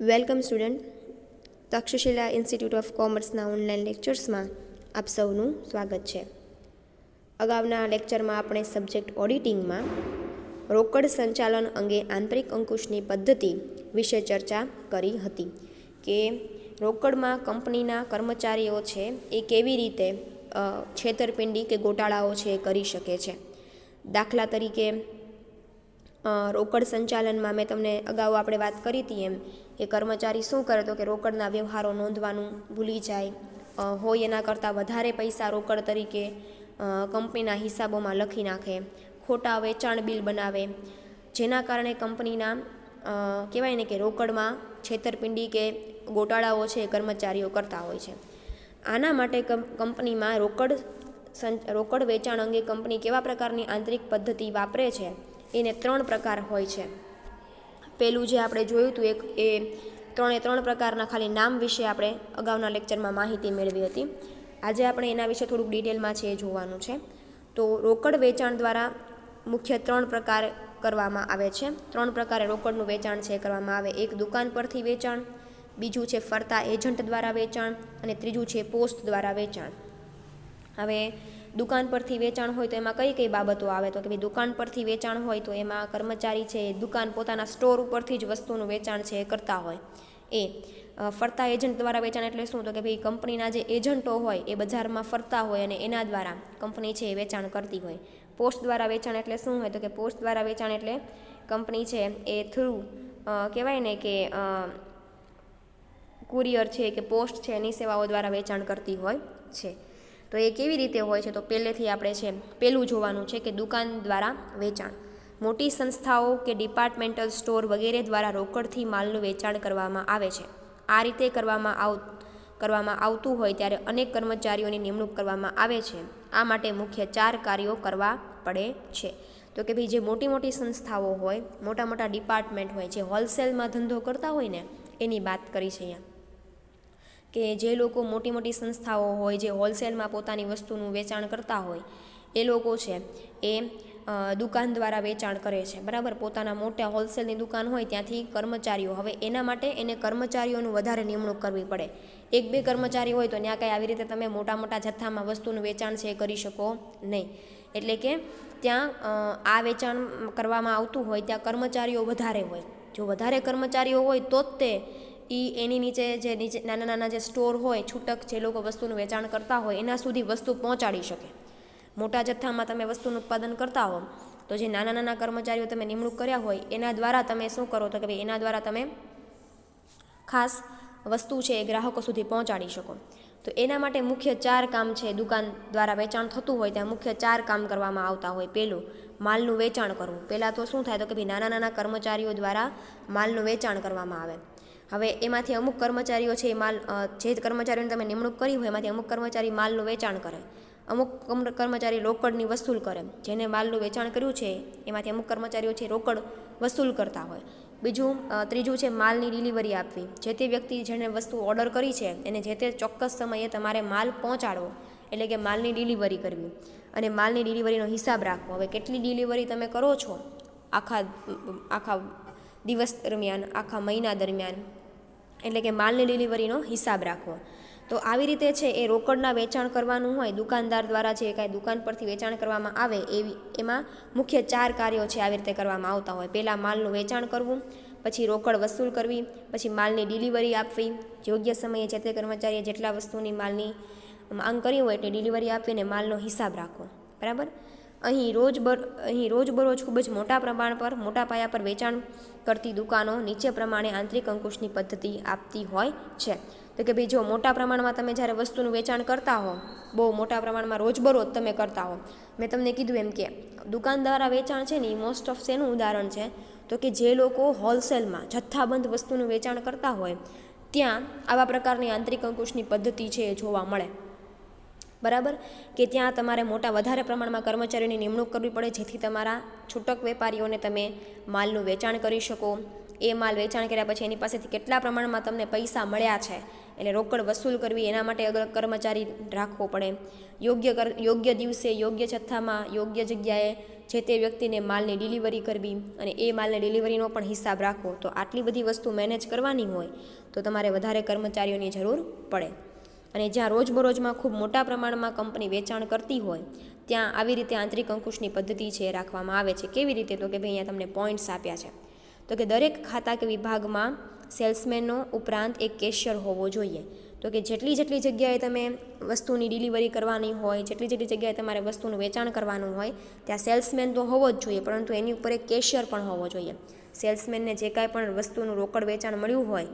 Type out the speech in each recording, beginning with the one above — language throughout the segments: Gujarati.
Welcome student. Takshashila institute of કોમર્સના online લેક્ચર્સમાં આપ સૌનું સ્વાગત છે. અગાઉના લેક્ચરમાં આપણે સબ્જેક્ટ ઓડિટિંગમાં રોકડ સંચાલન અંગે આંતરિક અંકુશની પદ્ધતિ વિશે ચર્ચા કરી હતી કે રોકડમાં કંપનીના કર્મચારીઓ છે એ કેવી રીતે છેતરપિંડી કે ગોટાળાઓ છે એ કરી શકે છે. દાખલા તરીકે રોકડ સંચાલનમાં મેં તમને અગાઉ આપણે વાત કરી હતી એમ કે કર્મચારી શું કરે તો કે રોકડના વ્યવહારો નોંધવાનું ભૂલી જાય. હોય એના કરતાં વધારે પૈસા રોકડ તરીકે કંપનીના હિસાબોમાં લખી નાખે, ખોટા વેચાણ બિલ બનાવે. જેના કારણે કંપનીના કહેવાય ને કે રોકડમાં છેતરપિંડી કે ગોટાળાઓ છે કર્મચારીઓ કરતા હોય છે. આના માટે કંપ- કંપનીમાં રોકડ રોકડ વેચાણ અંગે કંપની કેવા પ્રકારની આંતરિક પદ્ધતિ વાપરે છે? એને ત્રણ પ્રકાર હોય છે. પેલું જે આપણે જોયું હતું એક, એ ત્રણે ત્રણ પ્રકારના ખાલી નામ વિશે આપણે અગાઉના લેક્ચરમાં માહિતી મેળવી હતી. આજે આપણે એના વિશે થોડુંક ડિટેલમાં છે એ જોવાનું છે. તો રોકડ વેચાણ દ્વારા મુખ્ય ત્રણ પ્રકાર કરવામાં આવે છે. ત્રણ પ્રકારે રોકડનું વેચાણ છે કરવામાં આવે. એક દુકાન પરથી વેચાણ, બીજું છે ફરતા એજન્ટ દ્વારા વેચાણ અને ત્રીજું છે પોસ્ટ દ્વારા વેચાણ. હવે દુકાન પરથી વેચાણ હોય તો એમાં કઈ કઈ બાબતો આવે? તો કે ભાઈ દુકાન પરથી વેચાણ હોય તો એમાં કર્મચારી છે દુકાન પોતાના સ્ટોર ઉપરથી જ વસ્તુનું વેચાણ છે એ કરતા હોય. એ ફરતા એજન્ટ દ્વારા વેચાણ એટલે શું? તો કે ભાઈ કંપનીના જે એજન્ટો હોય એ બજારમાં ફરતા હોય અને એના દ્વારા કંપની છે એ વેચાણ કરતી હોય. પોસ્ટ દ્વારા વેચાણ એટલે શું હોય? તો કે પોસ્ટ દ્વારા વેચાણ એટલે કંપની છે એ થ્રુ કહેવાય ને કે કુરિયર છે કે પોસ્ટ છે એની સેવાઓ દ્વારા વેચાણ કરતી હોય છે. તો એ કેવી રીતે હોય છે? તો પહેલેથી આપણે છે, પહેલું જોવાનું છે કે દુકાન દ્વારા વેચાણ. મોટી સંસ્થાઓ કે ડિપાર્ટમેન્ટલ સ્ટોર વગેરે દ્વારા રોકડથી માલનું વેચાણ કરવામાં આવે છે. આ રીતે કરવામાં આવ, કરવામાં આવતું હોય ત્યારે અનેક કર્મચારીઓની નિમણૂક કરવામાં આવે છે. આ માટે મુખ્ય ચાર કાર્યો કરવા પડે છે. તો કે ભાઈ જે મોટી મોટી સંસ્થાઓ હોય, મોટા મોટા ડિપાર્ટમેન્ટ હોય, જે હોલસેલમાં ધંધો કરતા હોય ને, એની વાત કરી છે અહીંયા. કે જે લોકો મોટી મોટી સંસ્થાઓ હોય, જે હોલસેલમાં પોતાની વસ્તુનું વેચાણ કરતા હોય, એ લોકો છે એ દુકાન દ્વારા વેચાણ કરે છે. બરાબર? પોતાના મોટા હોલસેલની દુકાન હોય ત્યાંથી કર્મચારીઓ. હવે એના માટે એને કર્મચારીઓનું વધારે નિમણૂક કરવી પડે. એક બે કર્મચારી હોય તો ત્યાં કાંઈ આવી રીતે તમે મોટા મોટા જથ્થામાં વસ્તુનું વેચાણ છે એ કરી શકો નહીં. એટલે કે ત્યાં આ વેચાણ કરવામાં આવતું હોય, ત્યાં કર્મચારીઓ વધારે હોય. જો વધારે કર્મચારીઓ હોય તો જ તે એ એની નીચે જે નીચે નાના નાના જે સ્ટોર હોય, છૂટક જે લોકો વસ્તુનું વેચાણ કરતા હોય, એના સુધી વસ્તુ પહોંચાડી શકે. મોટા જથ્થામાં તમે વસ્તુનું ઉત્પાદન કરતા હો, તો જે નાના નાના કર્મચારીઓ તમે નિમણૂક કર્યા હોય, એના દ્વારા તમે શું કરો તો કે ભાઈ એના દ્વારા તમે ખાસ વસ્તુ છે એ ગ્રાહકો સુધી પહોંચાડી શકો. તો એના માટે મુખ્ય ચાર કામ છે દુકાન દ્વારા વેચાણ થતું હોય ત્યાં મુખ્ય ચાર કામ કરવામાં આવતા હોય. પહેલું માલનું વેચાણ કરવું. પહેલાં તો શું થાય તો કે ભાઈ નાના નાના કર્મચારીઓ દ્વારા માલનું વેચાણ કરવામાં આવે. હવે એમાંથી અમુક કર્મચારીઓ છે એ માલ જે કર્મચારીઓને તમે નિમણૂક કરી હોય એમાંથી અમુક કર્મચારી માલનું વેચાણ કરે. અમુક કર્મચારી રોકડની વસૂલ કરે. જેને માલનું વેચાણ કર્યું છે, એમાંથી અમુક કર્મચારીઓ છે રોકડ વસૂલ કરતા હોય. બીજું ત્રીજું છે માલની ડિલિવરી આપવી. જે તે વ્યક્તિ જેણે વસ્તુ ઓર્ડર કરી છે, એને જે તે ચોક્કસ સમયે તમારે માલ પહોંચાડવો, એટલે કે માલની ડિલિવરી કરવી. અને માલની ડિલિવરીનો હિસાબ રાખવો. હવે કેટલી ડિલિવરી તમે કરો છો? આખા આખા દિવસ દરમિયાન, આખા મહિના દરમિયાન. એટલે કે માલની ડિલિવરીનો હિસાબ રાખવો. તો આવી રીતે છે એ રોકડના વેચાણ કરવાનું હોય, દુકાનદાર દ્વારા જે કાંઈ દુકાન પરથી વેચાણ કરવામાં આવે, એવી એમાં મુખ્ય ચાર કાર્યો છે આવી રીતે કરવામાં આવતા હોય. પહેલાં માલનું વેચાણ કરવું, પછી રોકડ વસૂલ કરવી, પછી માલની ડિલિવરી આપવી. યોગ્ય સમયે જે તે કર્મચારીએ જેટલા વસ્તુની માલની માંગ કરી હોય એટલે ડિલિવરી આપીને માલનો હિસાબ રાખવો. બરાબર? અહીં રોજબર અહીં રોજબરોજ ખૂબ જ મોટા પ્રમાણ પર, મોટા પાયા પર વેચાણ કરતી દુકાનો નીચે પ્રમાણે આંતરિક અંકુશની પદ્ધતિ આપતી હોય છે. તો કે ભાઈ જો મોટા પ્રમાણમાં તમે જ્યારે વસ્તુનું વેચાણ કરતા હો, બહુ મોટા પ્રમાણમાં રોજબરોજ તમે કરતા હો, મેં તમને કીધું એમ કે દુકાન દ્વારા વેચાણ છે ને એ મોસ્ટ ઓફ શેનું ઉદાહરણ છે? તો કે જે લોકો હોલસેલમાં જથ્થાબંધ વસ્તુનું વેચાણ કરતા હોય, ત્યાં આવા પ્રકારની આંતરિક અંકુશની પદ્ધતિ છે એ જોવા મળે. બરાબર? કે ત્યાં તમારે મોટા વધારે પ્રમાણમાં કર્મચારીઓની નિમણૂક કરવી પડે, જેથી તમારા છૂટક વેપારીઓને તમે માલનું વેચાણ કરી શકો. એ માલ વેચાણ કર્યા પછી એની પાસેથી કેટલા પ્રમાણમાં તમને પૈસા મળ્યા છે? એટલે રોકડ વસૂલ કરવી, એના માટે અલગ કર્મચારી રાખવો પડે. યોગ્ય કર, યોગ્ય દિવસે, યોગ્ય જથ્થામાં યોગ્ય જગ્યાએ જે તે વ્યક્તિને માલની ડિલિવરી કરવી અને એ માલની ડિલિવરીનો પણ હિસાબ રાખવો. તો આટલી બધી વસ્તુ મેનેજ કરવાની હોય, તો તમારે વધારે કર્મચારીઓની જરૂર પડે. અને જ્યાં રોજબરોજમાં ખૂબ મોટા પ્રમાણમાં કંપની વેચાણ કરતી હોય, ત્યાં આવી રીતે આંતરિક અંકુશની પદ્ધતિ છે રાખવામાં આવે છે. કેવી રીતે? તો કે ભાઈ અહીંયા તમને પોઈન્ટ્સ આપ્યા છે. તો કે દરેક ખાતા કે વિભાગમાં સેલ્સમેનનો ઉપરાંત એક કેશિયર હોવો જોઈએ. તો કે જેટલી જેટલી જગ્યાએ તમે વસ્તુની ડિલિવરી કરવાની હોય, જેટલી જેટલી જગ્યાએ તમારે વસ્તુનું વેચાણ કરવાનું હોય, ત્યાં સેલ્સમેન તો હોવો જ જોઈએ, પરંતુ એની ઉપર એક કેશિયર પણ હોવો જોઈએ. સેલ્સમેનને જે કાંઈ પણ વસ્તુનું રોકડ વેચાણ મળ્યું હોય,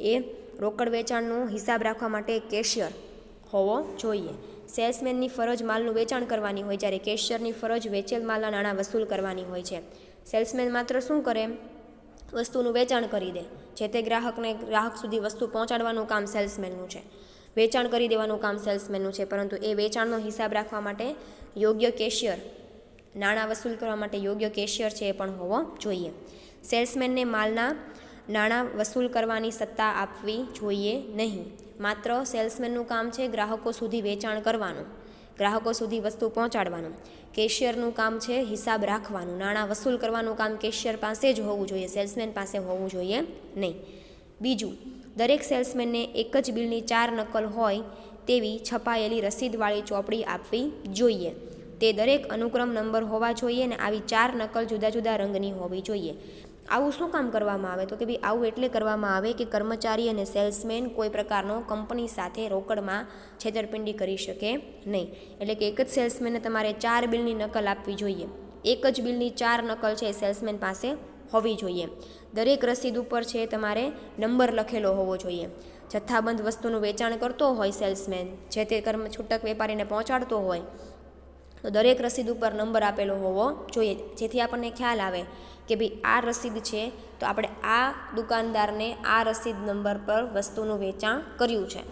એ રોકડ વેચાણનો હિસાબ રાખવા માટે કેશિયર હોવો જોઈએ. સેલ્સમેનની ફરજ માલનું વેચાણ કરવાની હોય જ્યારે કેશિયરની ફરજ વેચેલ માલના નાણાં વસૂલ કરવાની હોય છે. સેલ્સમેન માત્ર શું કરે? વસ્તુનું વેચાણ કરી દે, જે તે ગ્રાહકને ગ્રાહક સુધી વસ્તુ પહોંચાડવાનું કામ સેલ્સમેનનું છે. વેચાણ કરી દેવાનું કામ સેલ્સમેનનું છે, પરંતુ એ વેચાણનો હિસાબ રાખવા માટે યોગ્ય કેશિયર, નાણાં વસૂલ કરવા માટે યોગ્ય કેશિયર છે એ પણ હોવો જોઈએ. સેલ્સમેનને માલના નાણાં વસૂલ કરવાની સત્તા આપવી જોઈએ નહીં. માત્ર સેલ્સમેનનું કામ છે ગ્રાહકો સુધી વેચાણ કરવાનું, ગ્રાહકો સુધી વસ્તુ પહોંચાડવાનું. કેશિયરનું કામ છે હિસાબ રાખવાનું. નાણાં વસૂલ કરવાનું કામ કેશિયર પાસે જ હોવું જોઈએ, સેલ્સમેન પાસે હોવું જોઈએ નહીં. બીજું, દરેક સેલ્સમેનને એક જ બિલની ચાર નકલ હોય તેવી છપાયેલી રસીદવાળી ચોપડી આપવી જોઈએ. તે દરેક અનુક્રમ નંબર હોવા જોઈએ અને આવી ચાર નકલ જુદા જુદા રંગની હોવી જોઈએ. આવું શું કામ કરવામાં આવે? તો કે ભાઈ આવું એટલે કરવામાં આવે કે કર્મચારી અને સેલ્સમેન કોઈ પ્રકારનો કંપની સાથે રોકડમાં છેતરપિંડી કરી શકે નહીં. એટલે કે એક જ સેલ્સમેને તમારે ચાર બિલની નકલ આપવી જોઈએ. એક જ બિલની ચાર નકલ છે એ સેલ્સમેન પાસે હોવી જોઈએ. દરેક રસીદ ઉપર છે તમારે નંબર લખેલો હોવો જોઈએ. જથ્થાબંધ વસ્તુનું વેચાણ કરતો હોય સેલ્સમેન, જે તે કર્મ છૂટક વેપારીને પહોંચાડતો હોય, તો દરેક રસીદ ઉપર નંબર આપેલો હોવો જોઈએ. જેથી આપણને ખ્યાલ આવે કે ભાઈ આ રસીદ છે, તો આપણે આ દુકાનદારને આ રસીદ નંબર પર વસ્તુનું વેચાણ કર્યું છે.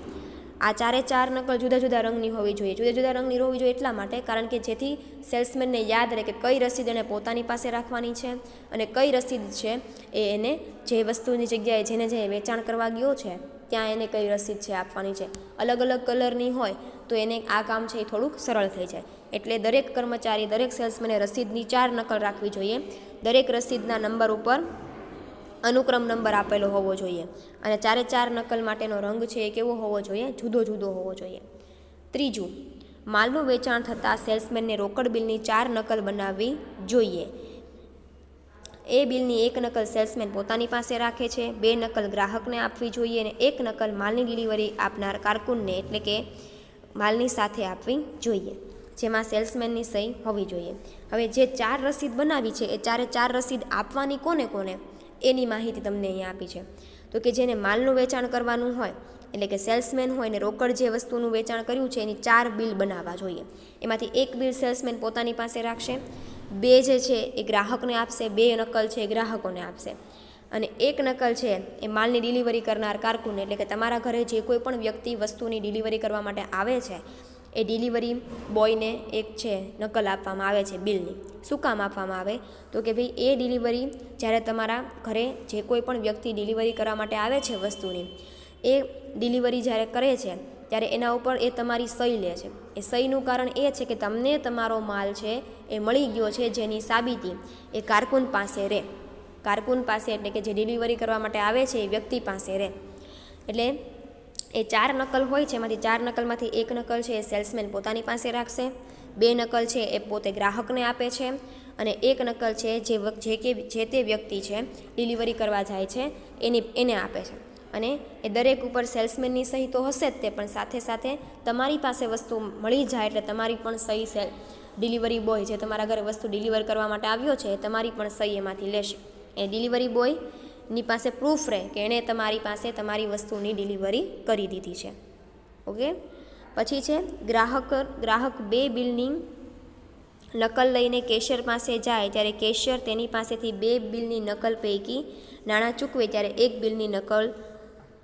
આ ચારે ચાર નકલ જુદા જુદા રંગની હોવી જોઈએ. જુદા જુદા રંગની હોવી જોઈએ એટલા માટે કારણ કે જેથી સેલ્સમેનને યાદ રહે કે કઈ રસીદ એણે પોતાની પાસે રાખવાની છે અને કઈ રસીદ છે એ એને જે વસ્તુની જગ્યાએ જેને જે વેચાણ કરવા ગયો છે, ત્યાં એને કઈ રસીદ છે આપવાની છે. અલગ અલગ કલરની હોય, તો એને આ કામ છે એ થોડુંક સરળ થઈ જાય. એટલે દરેક કર્મચારી, દરેક સેલ્સમેને રસીદની ચાર નકલ રાખવી જોઈએ. દરેક રસીદના નંબર ઉપર અનુક્રમ નંબર આપેલો હોવો જોઈએ. અને ચારે ચાર નકલ માટેનો રંગ છે એ કેવો હોવો જોઈએ? જુદો જુદો હોવો જોઈએ. ત્રીજું, માલનું વેચાણ થતાં સેલ્સમેનને રોકડ બિલની ચાર નકલ બનાવવી જોઈએ. એ બિલની એક નકલ સેલ્સમેન પોતાની પાસે રાખે છે, બે નકલ ગ્રાહકને આપવી જોઈએ અને એક નકલ માલની ડિલિવરી આપનાર કારકુનને એટલે કે માલની સાથે આપવી જોઈએ. જેમાં સેલ્સમેનની સહી હોવી જોઈએ. હવે જે ચાર રસીદ બનાવી છે, એ ચારે ચાર રસીદ આપવાની કોને કોને? એની માહિતી તમને અહીંયા આપી છે. તો કે જેને માલનું વેચાણ કરવાનું હોય, એટલે કે સેલ્સમેન હોય ને રોકડ જે વસ્તુનું વેચાણ કર્યું છે, એની ચાર બિલ બનાવવા જોઈએ. એમાંથી એક બિલ સેલ્સમેન પોતાની પાસે રાખશે, બે જે છે, એ ગ્રાહકને આપશે, બે નકલ છે, એ ગ્રાહકોને આપશે. અને એક નકલ છે, એ માલની ડિલિવરી કરનાર કારકુન એટલે કે તમારા ઘરે જે કોઈ પણ વ્યક્તિ વસ્તુની ડિલિવરી કરવા માટે આવે છે એ ડિલિવરી બોયને એક છે, નકલ આપવામાં આવે છે બિલની. શું કામ આપવામાં આવે? તો કે ભાઈ એ ડિલિવરી જ્યારે તમારા ઘરે જે કોઈ પણ વ્યક્તિ ડિલિવરી કરવા માટે આવે છે વસ્તુની, એ ડિલિવરી જ્યારે કરે છે, ત્યારે એના ઉપર એ તમારી સહી લે છે. એ સહીનું કારણ એ છે કે તમને તમારો માલ છે એ મળી ગયો છે જેની સાબિતી એ કારકુન પાસે રહે કારકુન પાસે એટલે કે જે ડિલિવરી કરવા માટે આવે છે એ વ્યક્તિ પાસે રહે એટલે એ ચાર નકલ હોય છે, એમાંથી ચાર નકલમાંથી એક નકલ છે, એ સેલ્સમેન પોતાની પાસે રાખશે. બે નકલ છે, એ પોતે ગ્રાહકને આપે છે. અને એક નકલ છે, જે જે કે, જે તે વ્યક્તિ છે, ડિલિવરી કરવા જાય છે, એની, એને આપે છે. અને એ દરેક ઉપર સેલ્સમેનની સહી તો હશે જ તે, પણ સાથે સાથે તમારી પાસે વસ્તુ મળી જાય એટલે તમારી પણ સહી સેલ, ડિલિવરી બોય જે તમારા ઘરે વસ્તુ ડિલિવર કરવા માટે આવ્યો છે તમારી પણ સહી એમાંથી લેશે. એ ડિલિવરી બોય ની પાસે પ્રૂફ રહે કે એણે તમારી પાસે તમારી વસ્તુની ડિલિવરી કરી દીધી છે. ઓકે પછી છે ગ્રાહક ગ્રાહક બે બિલની નકલ લઈને કેશિયર પાસે જાય ત્યારે કેશિયર તેની પાસેથી બે બિલની નકલ પૈકી નાણાં ચૂકવે ત્યારે એક બિલની નકલ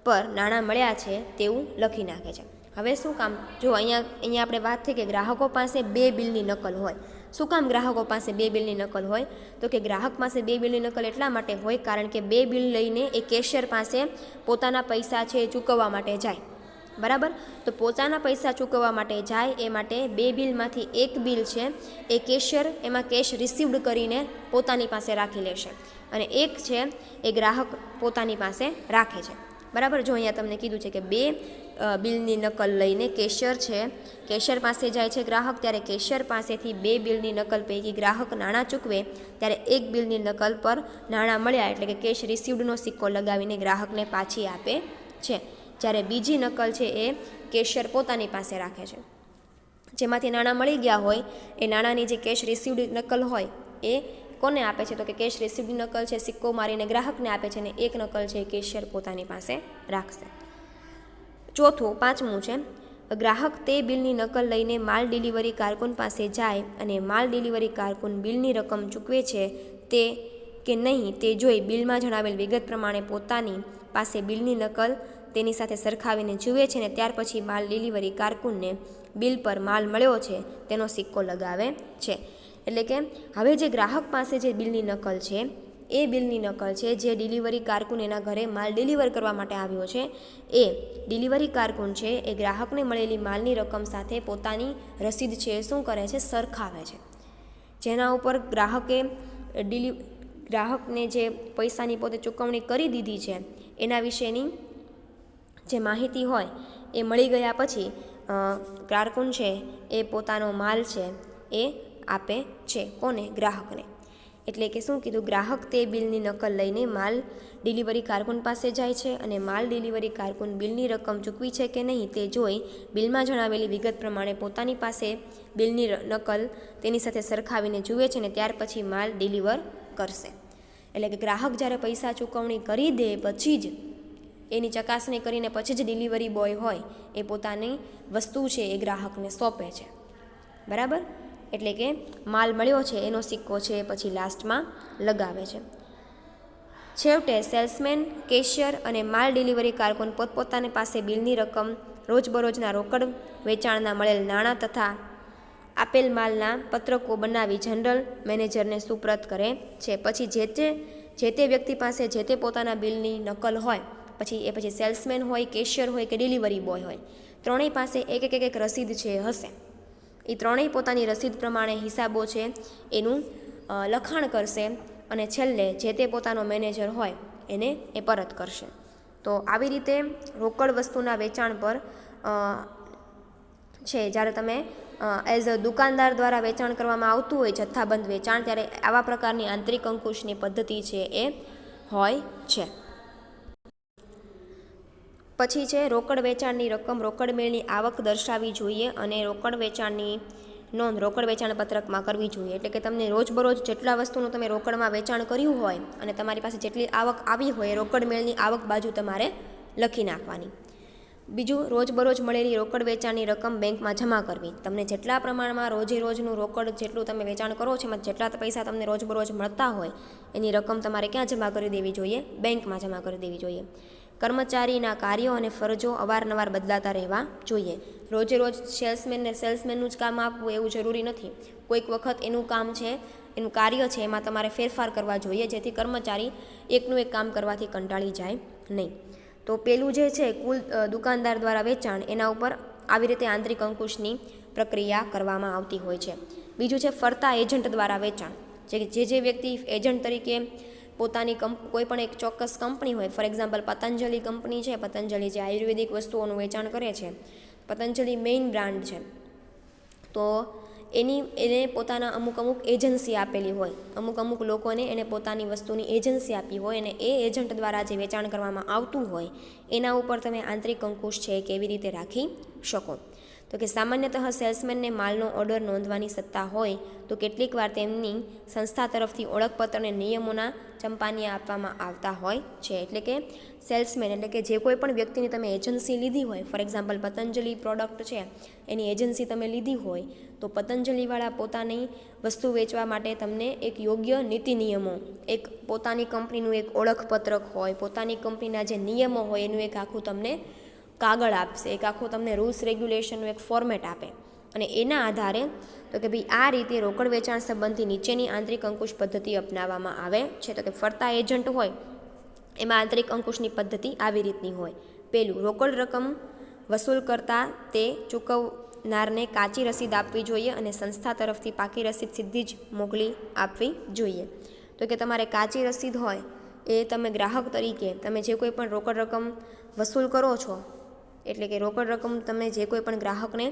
પર નાણાં મળ્યા છે તેવું લખી નાખે છે. હવે શું કામ? જો અહીંયા અહીંયા આપણે વાત થઈ કે ગ્રાહકો પાસે બે બિલની નકલ હોય શું કામ ગ્રાહકો પાસે બે બિલની નકલ હોય? તો કે ગ્રાહક પાસે બે બિલની નકલ એટલા માટે હોય કારણ કે બે બિલ લઈને એ કેશિયર પાસે પોતાના પૈસા છે એ ચૂકવવા માટે જાય. બરાબર? તો પોતાના પૈસા ચૂકવવા માટે જાય એ માટે બે બિલમાંથી એક બિલ છે એ કેશિયર એમાં કેશ રિસીવડ કરીને પોતાની પાસે રાખી લેશે. અને એક છે એ ગ્રાહક પોતાની પાસે રાખે છે. બરાબર? જો અહીંયા તમને કીધું છે કે બે બિલની નકલ લઈને કેશિયર છે. કેશિયર પાસે જાય છે ગ્રાહક, ત્યારે કેશિયર પાસેથી બે બિલની નકલ પૈકી ગ્રાહક નાણાં ચૂકવે, ત્યારે એક બિલની નકલ પર નાણાં મળ્યા, એટલે કે કેશ રિસીવડનો સિક્કો લગાવીને ગ્રાહકને પાછી આપે છે. જ્યારે બીજી નકલ છે એ કેશિયર પોતાની પાસે રાખે છે. જેમાંથી નાણાં મળી ગયા હોય, એ નાણાંની જે કેશ રિસીવડ નકલ હોય, એ કોને આપે છે? તો કે કેશ રિસીવડ નકલ છે, સિક્કો મારીને ગ્રાહકને આપે છે અને એક નકલ છે કેશિયર પોતાની પાસે રાખશે. ચોથું, પાંચમું છે ગ્રાહક તે બિલની નકલ લઈને માલ ડિલિવરી કારકુન પાસે જાય અને માલ ડિલિવરી કારકુન બિલની રકમ ચૂકવે છે તે કે નહીં તે જોઈ બિલમાં જણાવેલ વિગત પ્રમાણે પોતાની પાસે બિલની નકલ તેની સાથે સરખાવીને જુએ છે ને ત્યાર પછી માલ ડિલિવરી કારકુનને બિલ પર માલ મળ્યો છે તેનો સિક્કો લગાવે છે. એટલે કે, હવે જે ગ્રાહક પાસે જે બિલની નકલ છે એ બિલની નકલ છે જે ડિલિવરી કારકુન એના ઘરે માલ ડિલિવર કરવા માટે આવ્યો છે. એ ડિલિવરી કારકુન છે, એ ગ્રાહકને મળેલી માલની રકમ સાથે પોતાની રસીદ છે શું કરે છે? સરખાવે છે. જેના ઉપર ગ્રાહકે ડિલિ, ગ્રાહકને જે પૈસાની પોતે ચૂકવણી કરી દીધી છે, એના વિશેની જે માહિતી હોય, એ મળી ગયા પછી કારકુન છે, એ પોતાનો માલ છે, એ આપે છે કોને? ગ્રાહકને. એટલે કે શું કીધું? ગ્રાહક તે બિલની નકલ લઈને માલ ડિલિવરી કારકુન પાસે જાય છે અને માલ ડિલિવરી કારકુન બિલની રકમ ચૂકવી છે કે નહીં તે જોઈ બિલમાં જણાવેલી વિગત પ્રમાણે પોતાની પાસે બિલની નકલ તેની સાથે સરખાવીને જુએ છે અને ત્યાર પછી માલ ડિલિવર કરશે. એટલે કે ગ્રાહક જ્યારે પૈસા ચૂકવણી કરી દે પછી જ એની ચકાસણી કરીને પછી જ ડિલિવરી બોય હોય એ પોતાની વસ્તુ છે એ ગ્રાહકને સોંપે છે. બરાબર? એટલે કે માલ મળ્યો છે, એનો સિક્કો છે, પછી લાસ્ટમાં લગાવે છે. છેવટે સેલ્સમેન, કેશિયર અને માલ ડિલિવરી કારકુન પોતપોતાની પાસે બિલની રકમ, રોજબરોજના રોકડ, વેચાણના મળેલ નાણાં તથા આપેલ માલના પત્રકો બનાવી જનરલ મેનેજરને સુપ્રત કરે છે. પછી જે તે જે તે વ્યક્તિ પાસે જે તે પોતાના બિલની નકલ હોય, પછી એ પછી સેલ્સમેન હોય, કેશિયર હોય કે ડિલિવરી બોય હોય, ત્રણેય પાસે એક એક એક રસીદ છે, હશે. એ ત્રણેય પોતાની રસીદ પ્રમાણે હિસાબો છે, એનું લખાણ કરશે અને છેલ્લે જે તે પોતાનો મેનેજર હોય એને એ પરત કરશે. તો આવી રીતે રોકડ વસ્તુના વેચાણ પર છે, જ્યારે તમે એઝ અ દુકાનદાર દ્વારા વેચાણ કરવામાં આવતું હોય જથ્થાબંધ વેચાણ, ત્યારે આવા પ્રકારની આંતરિક અંકુશની પદ્ધતિ છે એ હોય છે. પછી છે, રોકડ વેચાણની રકમ રોકડ મેળની આવક દર્શાવવી જોઈએ અને રોકડ વેચાણની નોંધ રોકડ વેચાણ પત્રકમાં કરવી જોઈએ. એટલે કે તમને રોજબરોજ જેટલા વસ્તુનું તમે રોકડમાં વેચાણ કર્યું હોય અને તમારી પાસે જેટલી આવક આવી હોય, રોકડ મેળની આવક બાજુ તમારે લખી નાખવાની. બીજું, રોજબરોજ મળેલી રોકડ વેચાણની રકમ બેંકમાં જમા કરવી. તમને જેટલા પ્રમાણમાં રોજે રોજનું રોકડ જેટલું તમે વેચાણ કરો છો, એમાં જેટલા પૈસા તમને રોજબરોજ મળતા હોય, એની રકમ તમારે ક્યાં જમા કરી દેવી જોઈએ? બેંકમાં જમા કરી દેવી જોઈએ. કર્મચારીના કાર્યો અને ફરજો અવારનવાર બદલાતા રહેવા જોઈએ. રોજે રોજ સેલ્સમેનને સેલ્સમેનનું જ કામ આપવું એવું જરૂરી નથી. કોઈક વખત એનું કામ છે, એનું કાર્ય છે, એમાં તમારે ફેરફાર કરવા જોઈએ, જેથી કર્મચારી એકનું એક કામ કરવાથી કંટાળી જાય નહીં. તો પેલું જે છે, કુલ દુકાનદાર દ્વારા વેચાણ, એના ઉપર આવી રીતે આંતરિક અંકુશની પ્રક્રિયા કરવામાં આવતી હોય છે. બીજું છે, ફરતા એજન્ટ દ્વારા વેચાણ. જે જે વ્યક્તિ એજન્ટ તરીકે પોતાની કંપ, કોઈ પણ એક ચોક્કસ કંપની હોય, ફોર એક્ઝામ્પલ પતંજલિ કંપની છે, પતંજલિ જે આયુર્વેદિક વસ્તુઓનું વેચાણ કરે છે, પતંજલિ મેઇન બ્રાન્ડ છે. તો એની, એને પોતાના અમુક અમુક એજન્સી આપેલી હોય, અમુક અમુક લોકોને એને પોતાની વસ્તુની એજન્સી આપી હોય અને એ એજન્ટ દ્વારા જે વેચાણ કરવામાં આવતું હોય, એના ઉપર તમે આંતરિક અંકુશ છે કેવી રીતે રાખી શકો. તો કે સામાન્યતઃ સેલ્સમેનને માલનો ઓર્ડર નોંધવાની સત્તા હોય, તો કેટલીક વાર તેમની સંસ્થા તરફથી ઓળખપત્ર અને નિયમોના ચંપાનિયા આપવામાં આવતા હોય છે. એટલે કે સેલ્સમેન, એટલે કે જે કોઈ પણ વ્યક્તિની તમે એજન્સી લીધી હોય, ફોર એક્ઝામ્પલ પતંજલિ પ્રોડક્ટ છે, એની એજન્સી તમે લીધી હોય, તો પતંજલિવાળા પોતાની વસ્તુ વેચવા માટે તમને એક યોગ્ય નીતિ નિયમો, એક પોતાની કંપનીનું એક ઓળખપત્રક હોય, પોતાની કંપનીના જે નિયમો હોય એનું એક આખું તમને કાગળ આપશે, એક આખું તમને રૂલ્સ રેગ્યુલેશનનું એક ફોર્મેટ આપે. અને એના આધારે તો કે ભાઈ આ રીતે રોકડ વેચાણ સંબંધી નીચેની આંતરિક અંકુશ પદ્ધતિ અપનાવવામાં આવે છે. તો કે ફરતા એજન્ટ હોય, એમાં આંતરિક અંકુશની પદ્ધતિ આવી રીતની હોય. પહેલું રોકડ રકમ વસૂલ કરતાં તે ચૂકવનારને કાચી રસીદ આપવી જોઈએ અને સંસ્થા તરફથી પાકી રસીદ સીધી જ મોકલી આપવી જોઈએ. તો કે તમારે કાચી રસીદ હોય, એ તમે ગ્રાહક તરીકે તમે જે કોઈ પણ રોકડ રકમ વસૂલ કરો છો એટલે કે રોકડ રકમ તમે જે કોઈ પણ ગ્રાહકને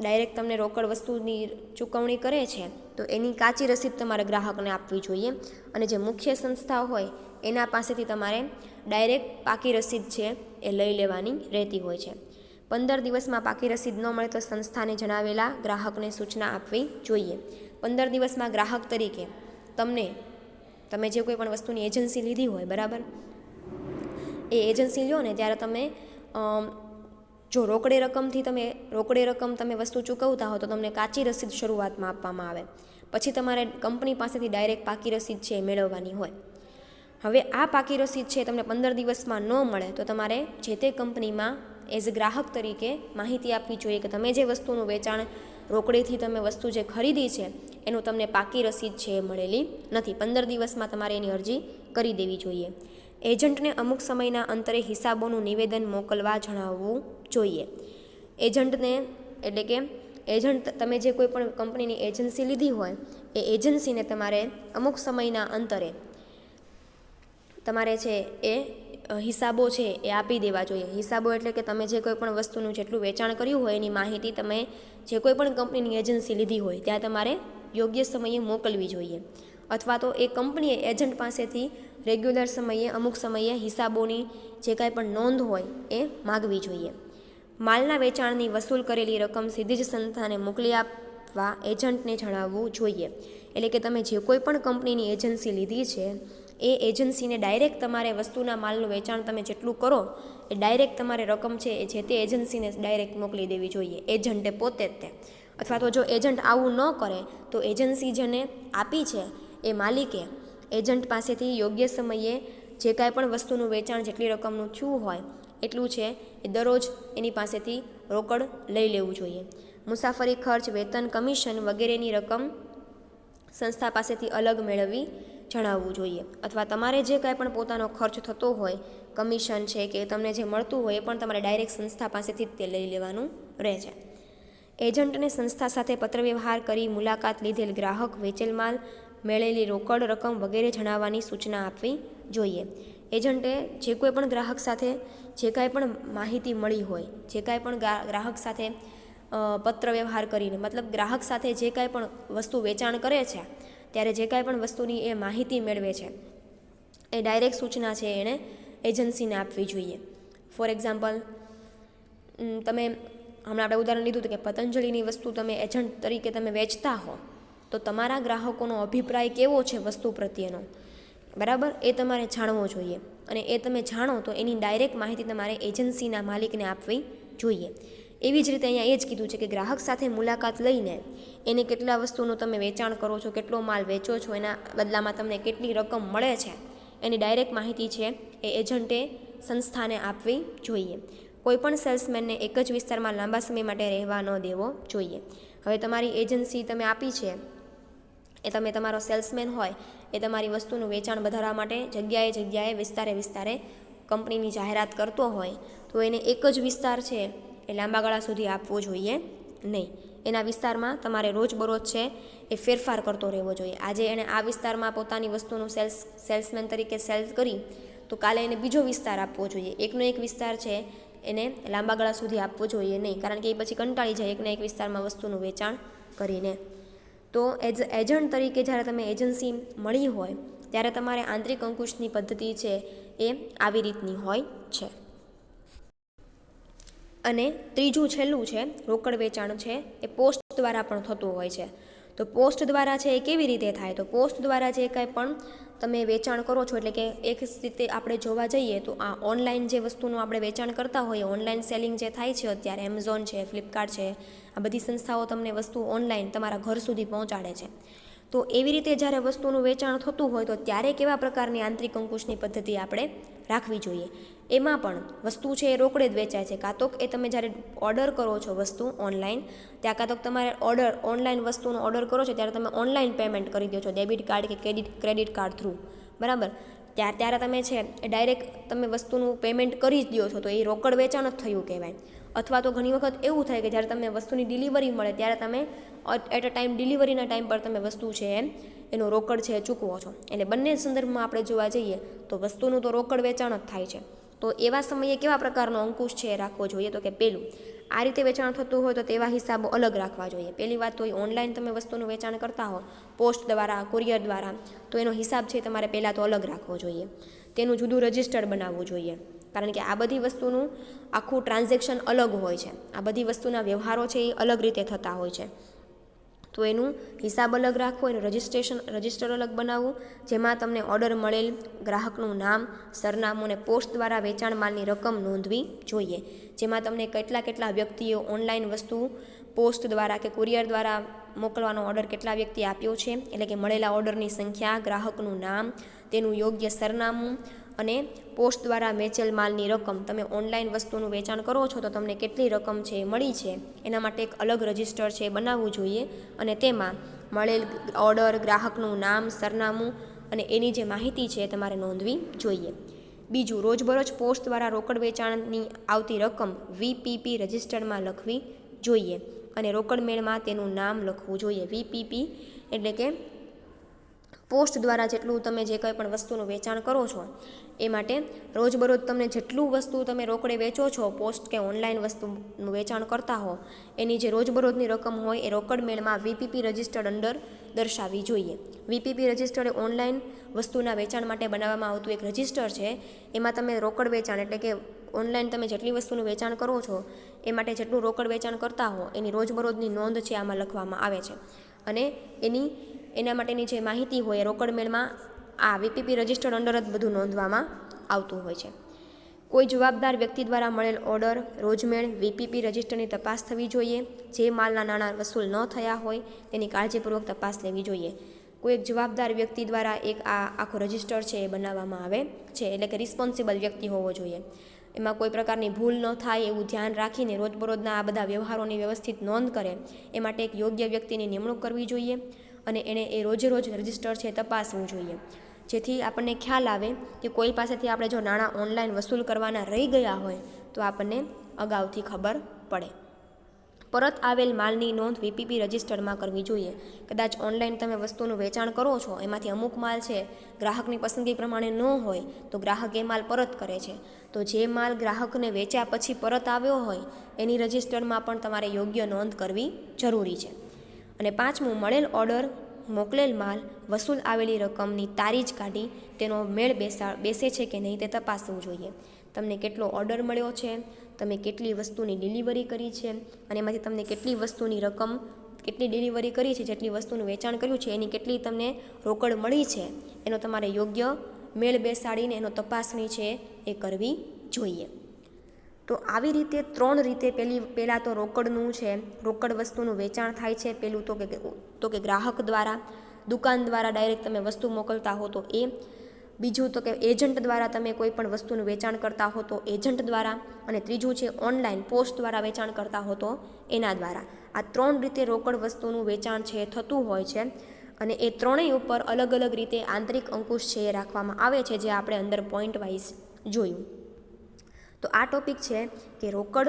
ડાયરેક્ટ તમને રોકડ વસ્તુની ચૂકવણી કરે છે, તો એની કાચી રસીદ તમારે ગ્રાહકને આપવી જોઈએ. અને જે મુખ્ય સંસ્થા હોય, એના પાસેથી તમારે ડાયરેક્ટ પાકી રસીદ છે એ લઈ લેવાની રહેતી હોય છે. પંદર દિવસમાં પાકી રસીદ ન મળે તો સંસ્થાને જણાવેલા ગ્રાહકને સૂચના આપવી જોઈએ. પંદર દિવસમાં ગ્રાહક તરીકે તમને, તમે જે કોઈ પણ વસ્તુની એજન્સી લીધી હોય, બરાબર? એ એજન્સી લ્યો ને, ત્યારે તમે જો રોકડે રકમથી તમે, રોકડે રકમ તમે વસ્તુ ચૂકવતા હો તો તમને કાચી રસીદ શરૂઆતમાં આપવામાં આવે. પછી તમારે કંપની પાસેથી ડાયરેક્ટ પાકી રસીદ છે એ મેળવવાની હોય. હવે આ પાકી રસીદ છે તમને પંદર દિવસમાં ન મળે તો તમારે જે તે કંપનીમાં એઝ ગ્રાહક તરીકે માહિતી આપવી જોઈએ કે તમે જે વસ્તુનું વેચાણ રોકડેથી તમે વસ્તુ જે ખરીદી છે એનું તમને પાકી રસીદ છે એ મળેલી નથી. પંદર દિવસમાં તમારે એની અરજી કરી દેવી જોઈએ. એજન્ટને અમુક સમયના અંતરે હિસાબોનું નિવેદન મોકલવા જણાવવું જોઈએ. એજન્ટને, એટલે કે એજન્ટ, તમે જે કોઈ પણ કંપનીની એજન્સી લીધી હોય, એ એજન્સીને તમારે અમુક સમયના અંતરે તમારે છે એ હિસાબો છે એ આપી દેવા જોઈએ. હિસાબો એટલે કે તમે જે કોઈ પણ વસ્તુનું જેટલું વેચાણ કર્યું હોય એની માહિતી તમે જે કોઈ પણ કંપનીની એજન્સી લીધી હોય, ત્યાં તમારે યોગ્ય સમયે મોકલવી જોઈએ. અથવા તો એ કંપનીએ એજન્ટ પાસેથી રેગ્યુલર સમયે, અમુક સમયે હિસાબોની જે કાંઈ પણ નોંધ હોય એ માગવી જોઈએ. માલના વેચાણની વસૂલ કરેલી રકમ સીધી જ સંસ્થાને મોકલી આપવા એજન્ટને જણાવવું જોઈએ. એટલે કે તમે જે કોઈ પણ કંપનીની એજન્સી લીધી છે, એ એજન્સીને ડાયરેક્ટ તમારે વસ્તુના માલનું વેચાણ તમે જેટલું કરો, એ ડાયરેક્ટ તમારે રકમ છે એ જે તે એજન્સીને ડાયરેક્ટ મોકલી દેવી જોઈએ, એજન્ટે પોતે જ તે. અથવા તો જો એજન્ટ આવું ન કરે, તો એજન્સી જેને આપી છે એ માલિકે એજન્ટ પાસેથી યોગ્ય સમયે જે કાંઈ પણ વસ્તુનું વેચાણ જેટલી રકમનું થયું હોય, એટલું છે એ દરરોજ એની પાસેથી રોકડ લઈ લેવું જોઈએ. મુસાફરી ખર્ચ, વેતન, કમિશન વગેરેની રકમ સંસ્થા પાસેથી અલગ મેળવવી જણાવવું જોઈએ. અથવા તમારે જે કાંઈ પણ પોતાનો ખર્ચ થતો હોય, કમિશન છે કે તમને જે મળતું હોય એ પણ તમારે ડાયરેક્ટ સંસ્થા પાસેથી જ તે લઈ લેવાનું રહે છે એજન્ટને સંસ્થા સાથે પત્રવ્યવહાર કરી મુલાકાત લીધેલ ગ્રાહક, વેચેલ માલ મેળેલી રોકડ રકમ વગેરે જણાવવાની સૂચના આપવી જોઈએ. એજન્ટે જે કોઈ પણ ગ્રાહક સાથે જે કાંઈ પણ માહિતી મળી હોય, જે કાંઈ પણ ગ્રાહક સાથે પત્ર વ્યવહાર કરીને, મતલબ ગ્રાહક સાથે જે કાંઈ પણ વસ્તુ વેચાણ કરે છે, ત્યારે જે કાંઈ પણ વસ્તુની એ માહિતી મેળવે છે, એ ડાયરેક્ટ સૂચના છે એણે એજન્સીને આપવી જોઈએ. ફોર એક્ઝામ્પલ તમે હમણાં આપણે ઉદાહરણ લીધું હતું કે પતંજલિની વસ્તુ તમે એજન્ટ તરીકે તમે વેચતા હો તો તમારા ગ્રાહકોનો અભિપ્રાય કેવો છે વસ્તુ પ્રત્યેનો? બરાબર? એ તમારે જાણવો જોઈએ. અને એ તમે જાણો તો એની ડાયરેક્ટ માહિતી તમારે એજન્સીના માલિકને આપવી જોઈએ. એવી જ રીતે અહીંયા એ જ કીધું છે કે ગ્રાહક સાથે મુલાકાત લઈને એને કેટલા વસ્તુનું તમે વેચાણ કરો છો, કેટલો માલ વેચો છો, એના બદલામાં તમને કેટલી રકમ મળે છે, એની ડાયરેક્ટ માહિતી છે એ એજન્ટે સંસ્થાને આપવી જોઈએ. કોઈપણ સેલ્સમેનને એક જ વિસ્તારમાં લાંબા સમય માટે રહેવા ન દેવો જોઈએ. હવે તમારી એજન્સી તમે આપી છે એ તમે તમારો સેલ્સમેન હોય, એ તમારી વસ્તુનું વેચાણ વધારવા માટે જગ્યાએ જગ્યાએ વિસ્તારે વિસ્તારે કંપનીની જાહેરાત કરતો હોય, તો એને એક જ વિસ્તાર છે એ લાંબા ગાળા સુધી આપવો જોઈએ નહીં. એના વિસ્તારમાં તમારે રોજબરોજ છે એ ફેરફાર કરતો રહેવો જોઈએ. આજે એણે આ વિસ્તારમાં પોતાની વસ્તુનું સેલ્સ, સેલ્સમેન તરીકે સેલ્સ કરી, તો કાલે એને બીજો વિસ્તાર આપવો જોઈએ. એકનો એક વિસ્તાર છે એને લાંબા ગાળા સુધી આપવો જોઈએ નહીં, કારણ કે એ પછી કંટાળી જાય એકના એક વિસ્તારમાં વસ્તુનું વેચાણ કરીને. તો એઝ એજન્ટ તરીકે જ્યારે તમે એજન્સી મળી હોય, ત્યારે તમારે આંતરિક અંકુશની પદ્ધતિ છે એ આવી રીતની હોય છે. અને ત્રીજું છેલ્લું છે, રોકડ વેચાણ છે, એ પોસ્ટ દ્વારા પણ થતું હોય છે. તો પોસ્ટ દ્વારા છે એ કેવી રીતે થાય? તો પોસ્ટ દ્વારા જે કાંઈ પણ તમે વેચાણ કરો છો, એટલે કે એક રીતે આપણે જોવા જઈએ તો આ ઓનલાઈન જે વસ્તુનું આપણે વેચાણ કરતા હોઈએ, ઓનલાઈન સેલિંગ જે થાય છે અત્યારે, એમેઝોન છે, ફ્લિપકાર્ટ છે આ બધી સંસ્થાઓ તમને વસ્તુ ઓનલાઈન તમારા ઘર સુધી પહોંચાડે છે. તો એવી રીતે જ્યારે વસ્તુનું વેચાણ થતું હોય તો ત્યારે કેવા પ્રકારની આંતરિક અંકુશની પદ્ધતિ આપણે રાખવી જોઈએ? એમાં પણ વસ્તુ છે એ રોકડે જ વેચાય છે. કાં તો એ તમે જ્યારે ઓર્ડર કરો છો વસ્તુ ઓનલાઈન ત્યાં કાં તો તમારે ઓર્ડર ઓનલાઈન વસ્તુનો ઓર્ડર કરો છો ત્યારે તમે ઓનલાઈન પેમેન્ટ કરી દો છો ડેબિટ કાર્ડ કે ક્રેડિટ ક્રેડિટ કાર્ડ થ્રુ બરાબર? ત્યાર, ત્યારે તમે છે એ ડાયરેક્ટ તમે વસ્તુનું પેમેન્ટ કરી જ દો છો. તો એ રોકડ વેચાણ જ થયું કહેવાય. અથવા તો ઘણી વખત એવું થાય કે જ્યારે તમને વસ્તુની ડિલિવરી મળે ત્યારે તમે એટ અ ટાઈમ ડિલિવરીના ટાઈમ પર તમે વસ્તુ છે એમ, એનો રોકડ છે એ ચૂકવો છો. એટલે બંને સંદર્ભમાં આપણે જોવા જઈએ તો વસ્તુનું તો રોકડ વેચાણ જ થાય છે. તો એવા સમયે કેવા પ્રકારનો અંકુશ છે એ રાખવો જોઈએ? તો કે પહેલું આ રીતે વેચાણ થતું હોય તો તેવા હિસાબો અલગ રાખવા જોઈએ. પહેલી વાત તો એ ઓનલાઈન તમે વસ્તુનું વેચાણ કરતા હો પોસ્ટ દ્વારા કુરિયર દ્વારા, તો એનો હિસાબ છે તમારે પહેલાં તો અલગ રાખવો જોઈએ. તેનું જુદું રજિસ્ટર બનાવવું જોઈએ. કારણ કે આ બધી વસ્તુનું આખું ટ્રાન્ઝેક્શન અલગ હોય છે. આ બધી વસ્તુના વ્યવહારો છે એ અલગ રીતે થતા હોય છે. તો એનું હિસાબ અલગ રાખવો, એનું રજિસ્ટ્રેશન રજિસ્ટર અલગ બનાવવું, જેમાં તમને ઓર્ડર મળેલ ગ્રાહકનું નામ, સરનામું અને પોસ્ટ દ્વારા વેચાણ માલની રકમ નોંધવી જોઈએ. જેમાં તમને કેટલા કેટલા વ્યક્તિઓ ઓનલાઈન વસ્તુ પોસ્ટ દ્વારા કે કુરિયર દ્વારા મોકલવાનો ઓર્ડર કેટલા વ્યક્તિ આપ્યો છે, એટલે કે મળેલા ઓર્ડરની સંખ્યા, ગ્રાહકનું નામ, તેનું યોગ્ય સરનામું અને પોસ્ટ દ્વારા વેચેલ માલની રકમ તમે ઓનલાઈન વસ્તુનું વેચાણ કરો છો તો તમને કેટલી રકમ છે એ મળી છે. એના માટે એક અલગ રજિસ્ટર છે બનાવવું જોઈએ અને તેમાં મળેલ ઓર્ડર, ગ્રાહકનું નામ, સરનામું અને એની જે માહિતી છે તમારે નોંધવી જોઈએ. બીજું, રોજબરોજ પોસ્ટ દ્વારા રોકડ વેચાણની આવતી રકમ વીપીપી રજિસ્ટરમાં લખવી જોઈએ અને રોકડ મેળમાં તેનું નામ લખવું જોઈએ. વીપીપી એટલે કે પોસ્ટ દ્વારા જેટલું તમે જે કંઈ પણ વસ્તુનું વેચાણ કરો છો, એ માટે રોજબરોજ તમને જેટલું વસ્તુ તમે રોકડે વેચો છો, પોસ્ટ કે ઓનલાઈન વસ્તુનું વેચાણ કરતા હો, એની જે રોજબરોજની રકમ હોય એ રોકડ મેળમાં વીપીપી રજિસ્ટર્ડ અંડર દર્શાવવી જોઈએ. વીપીપી રજિસ્ટર એ ઓનલાઈન વસ્તુના વેચાણ માટે બનાવવામાં આવતું એક રજિસ્ટર છે, એમાં તમે રોકડ વેચાણ એટલે કે ઓનલાઈન તમે જેટલી વસ્તુનું વેચાણ કરો છો, એ માટે જેટલું રોકડ વેચાણ કરતા હો, એની રોજબરોજની નોંધ છે, આમાં લખવામાં આવે છે. અને એની એના માટેની જે માહિતી હોય રોકડ મેળમાં આ વીપીપી રજિસ્ટર્ડ અંડર જ બધું નોંધવામાં આવતું હોય છે. કોઈ જવાબદાર વ્યક્તિ દ્વારા મળેલ ઓર્ડર, રોજમેળ, વીપીપી રજિસ્ટરની તપાસ થવી જોઈએ. જે માલના નાણાં વસૂલ ન થયા હોય તેની કાળજીપૂર્વક તપાસ લેવી જોઈએ. કોઈ એક જવાબદાર વ્યક્તિ દ્વારા એક આ આખો રજિસ્ટર છે એ બનાવવામાં આવે છે એટલે કે રિસ્પોન્સિબલ વ્યક્તિ હોવો જોઈએ. એમાં કોઈ પ્રકારની ભૂલ ન થાય એવું ધ્યાન રાખીને રોજબરોજના આ બધા વ્યવહારોની વ્યવસ્થિત નોંધ કરે. એ માટે એક યોગ્ય વ્યક્તિની નિમણૂક કરવી જોઈએ. અને એણે એ રોજે રોજ રજિસ્ટર છે તપાસવું જોઈએ. જેથી આપણને ખ્યાલ આવે કે કોઈ પાસેથી આપણે જો નાણાં ઓનલાઈન વસૂલ કરવાના રહી ગયા હોય, તો આપણને અગાઉથી ખબર પડે. પરત આવેલ માલની નોંધ વીપીપી રજિસ્ટરમાં કરવી જોઈએ. કદાચ ઓનલાઈન તમે વસ્તુનું વેચાણ કરો છો, એમાંથી અમુક માલ છે, ગ્રાહકની પસંદગી પ્રમાણે ન હોય, તો ગ્રાહક એ માલ પરત કરે છે. તો જે માલ ગ્રાહકને વેચ્યા પછી પરત આવ્યો હોય, એની રજિસ્ટરમાં પણ તમારે યોગ્ય નોંધ કરવી જરૂરી છે. અને પાંચમું, મળેલ ઓર્ડર, મોકલેલ માલ, વસૂલ આવેલી રકમની તારીજ કાઢી તેનો મેળ બેસા, બેસે છે કે નહીં તે તપાસવું જોઈએ. તમને કેટલો ઓર્ડર મળ્યો છે? તમે કેટલી વસ્તુની ડિલિવરી કરી છે? અને એમાંથી તમને કેટલી વસ્તુની રકમ, કેટલી ડિલિવરી કરી છે, જેટલી વસ્તુનું વેચાણ કર્યું છે, એની કેટલી તમને રોકડ મળી છે? એનો તમારે યોગ્ય મેળ બેસાડીને એનો તપાસણી છે એ કરવી જોઈએ. તો આવી રીતે ત્રણ રીતે પેલી પહેલાં તો રોકડનું છે, રોકડ વસ્તુનું વેચાણ થાય છે, પેલું તો કે તો કે ગ્રાહક દ્વારા, દુકાન દ્વારા ડાયરેક્ટ તમે વસ્તુ મોકલતા હો તો એ. બીજું તો કે એજન્ટ દ્વારા તમે કોઈ પણ વસ્તુનું વેચાણ કરતા હો તો એજન્ટ દ્વારા અને ત્રીજું છે ઓનલાઈન પોસ્ટ દ્વારા વેચાણ કરતા હો તો એના દ્વારા. આ ત્રણ રીતે રોકડ વસ્તુનું વેચાણ છે, થતું હોય છે અને એ ત્રણેય ઉપર અલગ અલગ રીતે આંતરિક અંકુશ છે એ રાખવામાં આવે છે, જે આપણે અંદર પોઈન્ટ વાઇઝ જોયું. તો આ ટોપિક છે કે રોકડ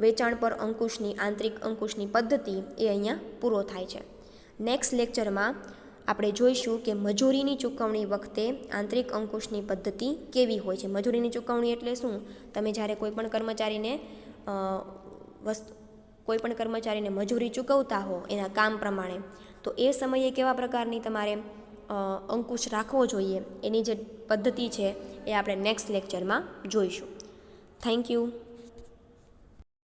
વેચાણ પર અંકુશની, આંતરિક અંકુશની પદ્ધતિ એ અહીંયા પૂરો થાય છે. નેક્સ્ટ લેક્ચરમાં આપણે જોઈશું કે મજૂરીની ચૂકવણી વખતે આંતરિક અંકુશની પદ્ધતિ કેવી હોય છે. મજૂરીની ચૂકવણી એટલે શું? તમે જ્યારે કોઈપણ કર્મચારીને વસ્તુ કોઈપણ કર્મચારીને મજૂરી ચૂકવતા હો એના કામ પ્રમાણે, તો એ સમયે કેવા પ્રકારની તમારે અંકુશ રાખવો જોઈએ? એની જે પદ્ધતિ છે એ આપણે નેક્સ્ટ લેક્ચરમાં જોઈશું. Thank you